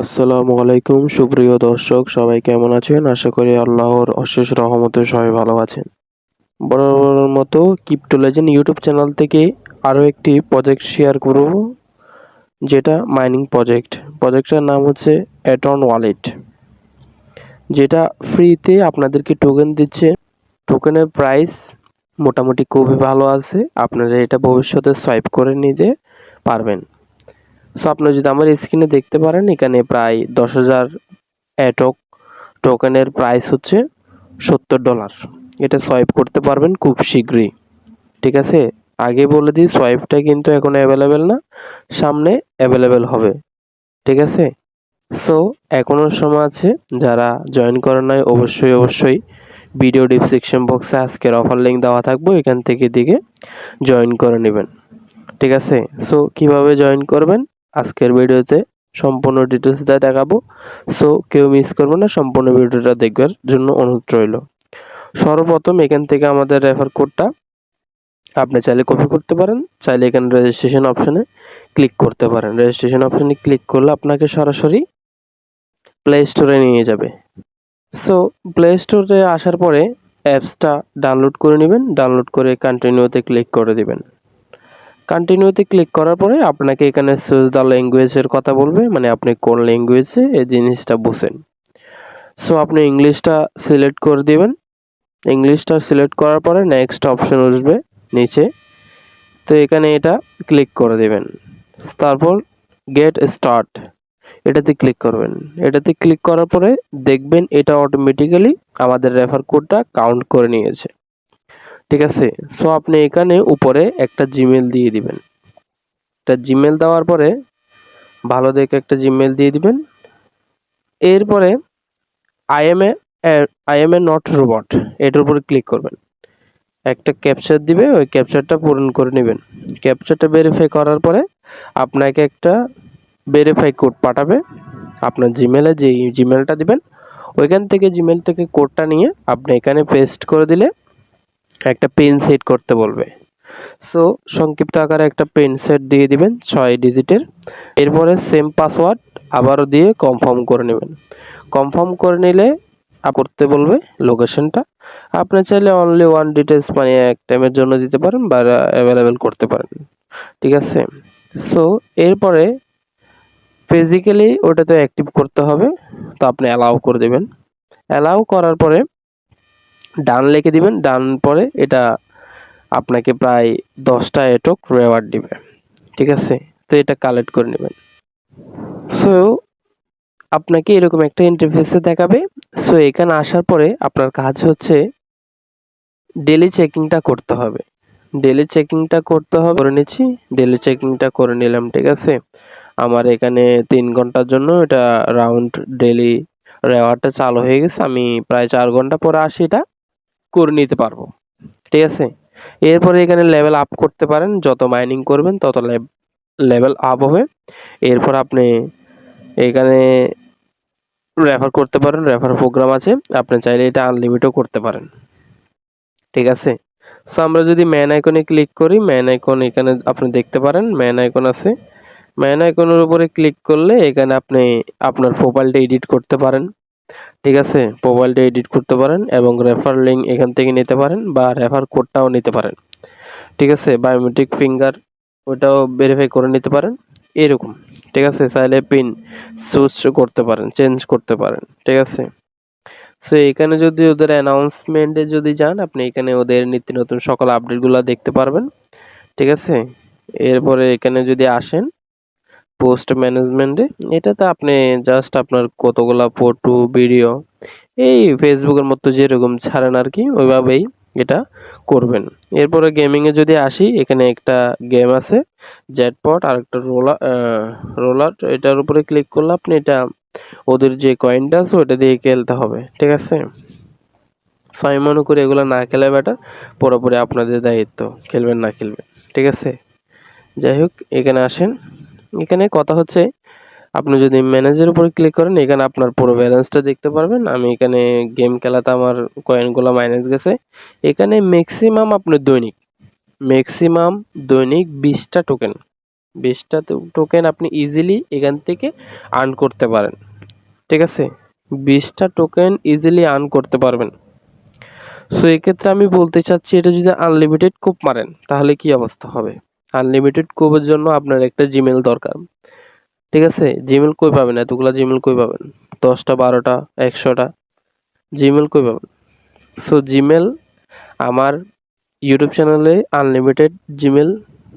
আসসালামু আলাইকুম, সুপ্রিয় দর্শক, সবাই কেমন আছেন? আশা করি আল্লাহর অশেষ রহমতে সবাই ভালো আছেন। বড় বরাবরের মতো কিপটো লেজেন্ড ইউটিউব চ্যানেল থেকে আরও একটি প্রজেক্ট শেয়ার করব, যেটা মাইনিং প্রজেক্ট প্রজেক্টটার নাম হচ্ছে অ্যাটন ওয়ালেট যেটা ফ্রিতে আপনাদেরকে টোকেন দিচ্ছে। টোকেনের প্রাইস মোটামুটি খুবই ভালো আছে। আপনারা এটা ভবিষ্যতে সোয়াইপ করে নিতে পারবেন। সো আপনি যদি আমার স্ক্রিনে দেখতে পারেন, এখানে প্রায় দশ হাজার অ্যাটক টোকেনের প্রাইস হচ্ছে সত্তর ডলার এটা সোয়াইপ করতে পারবেন খুব শীঘ্রই। ঠিক আছে? আগে বলে দিই সোয়াইপটা কিন্তু এখন অ্যাভেলেবেল না, সামনে অ্যাভেলেবেল হবে। ঠিক আছে? সো এখনও সময় আছে, যারা জয়েন করেন নাই, অবশ্যই অবশ্যই ভিডিও ডিসক্রিপশন বক্সে আজকের অফার লিঙ্ক দেওয়া থাকব, এখান থেকে দিকে জয়েন করে নেবেন। ঠিক আছে? সো কীভাবে জয়েন করবেন? আজকের ভিডিওতে সম্পূর্ণ ডিটেলস দিয়ে দেখাবো। সো কেউ মিস করবে না, সম্পূর্ণ ভিডিওটা দেখবার জন্য অনুরোধ রইল। সর্বপ্রথম এখান থেকে আমাদের রেফার কোডটা আপনি চাইলে কপি করতে পারেন, চাইলে এখানে রেজিস্ট্রেশন অপশানে ক্লিক করতে পারেন। রেজিস্ট্রেশন অপশানে ক্লিক করলে আপনাকে সরাসরি প্লে স্টোরে নিয়ে যাবে। সো প্লে স্টোরে আসার পরে অ্যাপসটা ডাউনলোড করে নেবেন ডাউনলোড করে কন্টিনিউতে ক্লিক করে দিবেন। কন্টিনিউতে ক্লিক করার পরে আপনাকে এখানে সুইচ দ্য ল্যাঙ্গুয়েজের কথা বলবে মানে আপনি কোন ল্যাঙ্গুয়েজে এই জিনিসটা বুঝেন। সো আপনি ইংলিশটা সিলেক্ট করে দিবেন। ইংলিশটা সিলেক্ট করার পরে নেক্সট অপশন আসবে নিচে। তো এখানে এটা ক্লিক করে দেবেন। তারপর গেট স্টার্ট এটাতে ক্লিক করবেন। এটাতে ক্লিক করার পরে দেখবেন এটা অটোমেটিক্যালি আমাদের রেফার কোডটা কাউন্ট করে নিয়েছে। ঠিক আছে? সো আপনি এখানে উপরে একটা জিমেল দিয়ে দিবেন। একটা জিমেল দেওয়ার পরে ভালো দেখে একটা জিমেল দিয়ে দিবেন। এরপরে I am a I am a not robot এটার উপরে ক্লিক করবেন। একটা ক্যাপচার দিবে, ওই ক্যাপচারটা পূরণ করে নেবেন। ক্যাপচারটা ভেরিফাই করার পরে আপনাকে একটা ভেরিফাই কোড পাঠাবে। আপনার জিমেলে যে জিমেলটা দিবেন, ওইখান থেকে জিমেল থেকে কোডটা নিয়ে আপনি এখানে পেস্ট করে দিলে একটা পেন সেট করতে বলবে। সো সংক্ষিপ্ত আকারে একটা পেন সেট দিয়ে দিবেন ছয় ডিজিটের এরপরে সেম পাসওয়ার্ড আবারও দিয়ে কনফার্ম করে নেবেন। কনফার্ম করে নিলে করতে বলবে লোকেশনটা আপনি চাইলে অনলি ওয়ান ডিটেলস মানে এক টাইমের জন্য দিতে পারেন বা অ্যাভেলেবেল করতে পারেন। ঠিক আছে? সো এরপরে ফিজিক্যালি ওটাতে অ্যাক্টিভ করতে হবে। তো আপনি অ্যালাউ করে দেবেন। অ্যালাউ করার পরে ডান লিখে দিবেন, ডান পরে এটা আপনাকে প্রায় দশটা এটক রেওয়ার্ড দিবে, ঠিক আছে? তো এটা কালেক্ট করে নেবেন। সো আপনাকে এরকম একটা ইন্টারফেসে দেখাবে। সো এখানে আসার পরে আপনার কাজ হচ্ছে ডেলি চেকিংটা করতে হবে। ডেলি চেকিংটা করতে হবে, করে নিচ্ছি। ডেলি চেকিংটা করে নিলাম, ঠিক আছে? আমার এখানে তিন ঘণ্টার জন্য এটা রাউন্ড ডেলি রেওয়ার্ডটা চালু হয়ে গেছে। আমি প্রায় চার ঘণ্টা পরে আসি এটা। করে নিতে পারব। ঠিক আছে? এরপরে এখানে লেভেল আপ করতে পারেন। যত মাইনিং করবেন, তত লেভেল আপ হবে। এরপর আপনি এখানে রেফার করতে পারেন। রেফার প্রোগ্রাম আছে। আপনি চাইলে এটা আনলিমিটও করতে পারেন। ঠিক আছে? সো আমরা যদি ম্যান আইকনে ক্লিক করি ম্যান আইকন এখানে আপনি দেখতে পারেন। ম্যান আইকন আছে। ম্যান আইকনের উপরে ক্লিক করলে এখানে আপনি আপনার প্রোফাইলটা এডিট করতে পারেন। ঠিক আছে? মোবাইলটা এডিট করতে পারেন এবং রেফার লিঙ্ক এখান থেকে নিতে পারেন বা রেফার কোডটাও নিতে পারেন। ঠিক আছে? বায়োমেট্রিক ফিঙ্গার ওটাও ভেরিফাই করে নিতে পারেন। এরকম। ঠিক আছে? চাইলে পিন চুজ করতে পারেন চেঞ্জ করতে পারেন। ঠিক আছে? সো এখানে যদি ওদের অ্যানাউন্সমেন্টে যদি যান, আপনি এখানে ওদের নিত্য নতুন সকল আপডেটগুলো দেখতে পারবেন। ঠিক আছে? এরপরে এখানে যদি আসেন পোস্ট ম্যানেজমেন্টে, এটাতে আপনি জাস্ট আপনার কতগুলা ফটো ভিডিও এই ফেসবুকের মতো যেরকম ছাড়েন আর কি ওইভাবেই এটা করবেন। এরপরে গেমিংয়ে যদি আসি, এখানে একটা গেম আছে জ্যাটপট আর একটা রোলার রোলার এটার উপরে ক্লিক করলে আপনি এটা, ওদের যে কয়েনটা আছে ওটা দিয়ে খেলতে হবে, ঠিক আছে? সো আমি মনে করি এগুলো না খেলে বেটার পুরোপুরি আপনাদের দায়িত্ব, খেলবেন না খেলবেন, ঠিক আছে? যাই হোক, এখানে আসেন। এখানে কথা হচ্ছে, আপনি যদি ম্যানেজের উপরে ক্লিক করেন, এখানে আপনার পুরো ব্যালেন্সটা দেখতে পারবেন। আমি এখানে গেম খেলাতে আমার কয়েনগুলো মাইনাস গেছে। এখানে ম্যাক্সিমাম আপনার দৈনিক ম্যাক্সিমাম দৈনিক বিশটা টোকেন বিশটা টোকেন আপনি ইজিলি এখান থেকে আর্ন করতে পারেন। ঠিক আছে? বিশটা টোকেন ইজিলি আর্ন করতে পারবেন। সো এক্ষেত্রে আমি বলতে চাচ্ছি, এটা যদি আনলিমিটেড কোপ মারেন, তাহলে কি অবস্থা হবে? আনলিমিটেড কোপের জন্য আপনার একটা জিমেল দরকার। ঠিক আছে? জিমেল কই পাবেন? এতগুলো জিমেল কই পাবেন? দশটা, বারোটা, একশোটা জিমেল কই পাবেন? সো জিমেল আমার ইউটিউব চ্যানেলে আনলিমিটেড জিমেল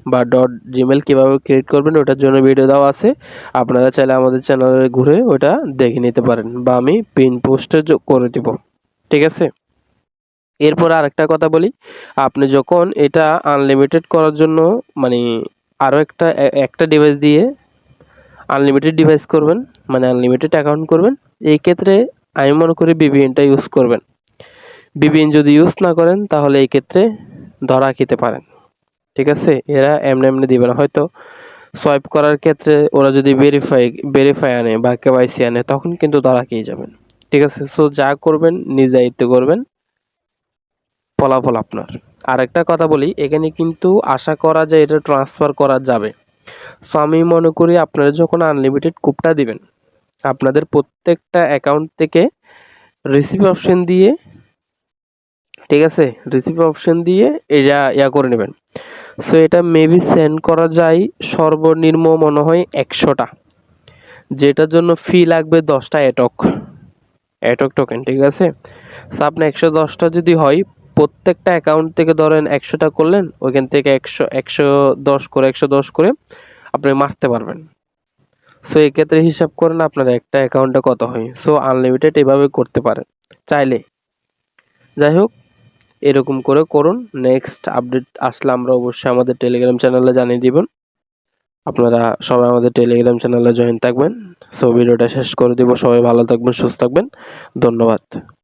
বা ডট জিমেল কীভাবে ক্রিয়েট করবেন, ওটার জন্য ভিডিও দেওয়া আছে। আপনারা চাইলে আমাদের চ্যানেলে ঘুরে ওটা দেখে নিতে পারেন বা আমি পিন পোস্টে করে দিব। ঠিক আছে? এরপর আরেকটা কথা বলি। আপনি যখন এটা আনলিমিটেড করার জন্য মানে আরও একটা একটা ডিভাইস দিয়ে আনলিমিটেড ডিভাইস করবেন মানে আনলিমিটেড অ্যাকাউন্ট করবেন, এই ক্ষেত্রে আমি মনে করি বিবিএনটা ইউজ করবেন। বিবিএন যদি ইউজ না করেন, তাহলে এই ক্ষেত্রে ধরা খেতে পারেন। ঠিক আছে? এরা এমনি এমনি দিবে না। হয়তো সোয়াইপ করার ক্ষেত্রে ওরা যদি ভেরিফাই ভেরিফাই আনে বা কেওয়াইসি আনে, তখন কিন্তু ধরা খেয়ে যাবেন। ঠিক আছে? সো যা করবেন, নিজ দায়িত্ব করবেন। ফলাফল আপনার। আরেকটা কথা বলি, এখানে কিন্তু আশা করা যায় এটা ট্রান্সফার করা যাবে। সো আমি মনে করি আপনারা যখন আনলিমিটেড কুপটা দিবেন, আপনাদের প্রত্যেকটা অ্যাকাউন্ট থেকে রিসিভ অপশন দিয়ে, ঠিক আছে? রিসিভ অপশন দিয়ে এটা ইয়া করে নেবেন। সো এটা মেবি সেন্ড করা যায় সর্বনিম্ন মনে হয় একশোটা। যেটার জন্য ফি লাগবে দশটা অ্যাটক অ্যাটক টোকেন ঠিক আছে? সো আপনি একশো দশটা যদি হয় প্রত্যেকটা অ্যাকাউন্ট থেকে ধরেন একশোটা করলেন, ওইখান থেকে একশো একশো দশ করে, একশো দশ করে আপনি মারতে পারবেন। সো এক্ষেত্রে হিসাব করেন আপনার একটা অ্যাকাউন্টে কত হয়। সো আনলিমিটেড এভাবে করতে পারেন। চাইলে। যাই হোক, এরকম করে করুন। নেক্সট আপডেট আসলে আমরা অবশ্যই আমাদের টেলিগ্রাম চ্যানেলে জানিয়ে দিবেন। আপনারা সবাই আমাদের টেলিগ্রাম চ্যানেলে জয়েন থাকবেন। সো ভিডিওটা শেষ করে দিব। সবাই ভালো থাকবেন, সুস্থ থাকবেন। ধন্যবাদ।